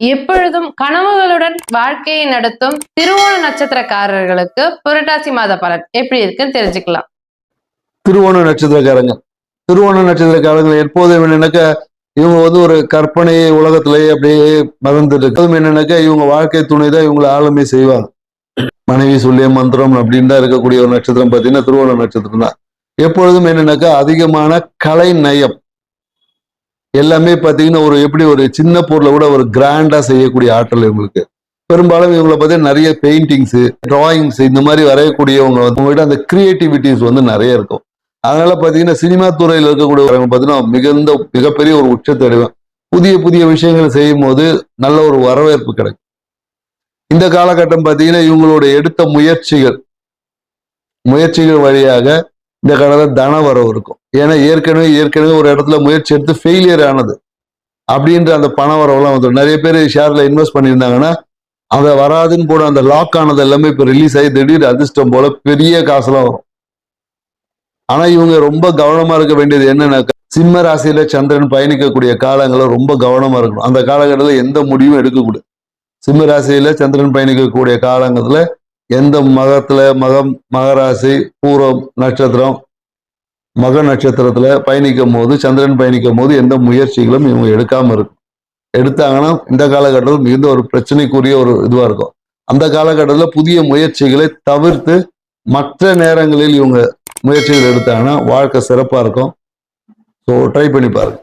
எப்பொழுதும் கனவுகளுடன் வாழ்க்கையை நடத்தும் திருவோண நட்சத்திரக்காரர்களுக்கு புரட்டாசி மாத பலன் எப்படி இருக்குன்னு தெரிஞ்சுக்கலாம். திருவோண நட்சத்திரக்காரங்க. திருவோண நட்சத்திரக்காரங்க எப்போதும் என்னன்னாக்க இவங்க வந்து ஒரு கற்பனை உலகத்திலேயே அப்படியே மறந்துட்டு இருக்கு என்னன்னாக்கா இவங்க வாழ்க்கை துணை தான் இவங்களை ஆளுமை செய்வாங்க. மனைவி சொல்லிய மந்திரம் அப்படின்னு தான் இருக்கக்கூடிய ஒரு நட்சத்திரம் பார்த்தீங்கன்னா திருவோண நட்சத்திரம் தான். எப்பொழுதும் என்னன்னாக்கா அதிகமான கலை நயம். எல்லாமே பார்த்தீங்கன்னா ஒரு எப்படி ஒரு சின்ன பொருளை கூட ஒரு கிராண்டா செய்யக்கூடிய ஆற்றல் இவங்களுக்கு. பெரும்பாலும் இவங்களை பார்த்தீங்கன்னா நிறைய பெயிண்டிங்ஸ் டிராயிங்ஸ் இந்த மாதிரி வரையக்கூடியவங்க வந்து அந்த கிரியேட்டிவிட்டிஸ் வந்து நிறைய இருக்கும். அதனால பார்த்தீங்கன்னா சினிமா துறையில் இருக்கக்கூடியவங்க பார்த்தீங்கன்னா மிகுந்த மிகப்பெரிய ஒரு உச்சத்தை அடைவேன் புதிய புதிய விஷயங்களை செய்யும் போது நல்ல ஒரு வரவேற்பு கிடைக்கும். இந்த காலகட்டம் பார்த்தீங்கன்னா இவங்களோட எடுத்த முயற்சிகள் முயற்சிகள் வழியாக இந்த காலத்தில் தன வரவு இருக்கும். ஏன்னா ஏற்கனவே ஏற்கனவே ஒரு இடத்துல முயற்சி எடுத்து ஃபெயிலியர் ஆனது. அப்படின்ற அந்த பண வரவெல்லாம் வந்துடும். நிறைய பேர் ஷேர்ல இன்வெஸ்ட் பண்ணியிருந்தாங்கன்னா அதை வராதுன்னு போட அந்த லாக் ஆனது எல்லாமே இப்போ ரிலீஸ் ஆகி திடீர் அதிர்ஷ்டம் போல பெரிய காசுலாம் வரும். ஆனா இவங்க ரொம்ப கவனமா இருக்க வேண்டியது என்னன்னாக்கா சிம்ம ராசியில சந்திரன் பயணிக்கக்கூடிய காலங்களை ரொம்ப கவனமா இருக்கணும். அந்த காலகட்டத்தில் எந்த முடிவும் எடுக்கக்கூடாது. சிம்ம ராசியில சந்திரன் பயணிக்கக்கூடிய காலங்கத்துல எந்த மகத்துல மகம் மகராசி பூரம் நட்சத்திரம் மக நட்சத்திரத்துல பயணிக்கும் போது சந்திரன் பயணிக்கும் போது எந்த முயற்சிகளும் இவங்க எடுக்காம இருக்கும். எடுத்தாங்கன்னா இந்த காலகட்டத்தில் மிகுந்த ஒரு பிரச்சனைக்குரிய ஒரு இதுவா இருக்கும். அந்த காலகட்டத்தில் புதிய முயற்சிகளை தவிர்த்து மற்ற நேரங்களில் இவங்க முயற்சிகள் எடுத்தாங்கன்னா வாழ்க்கை சிறப்பா இருக்கும். ஸோ ட்ரை பண்ணி பாருங்க.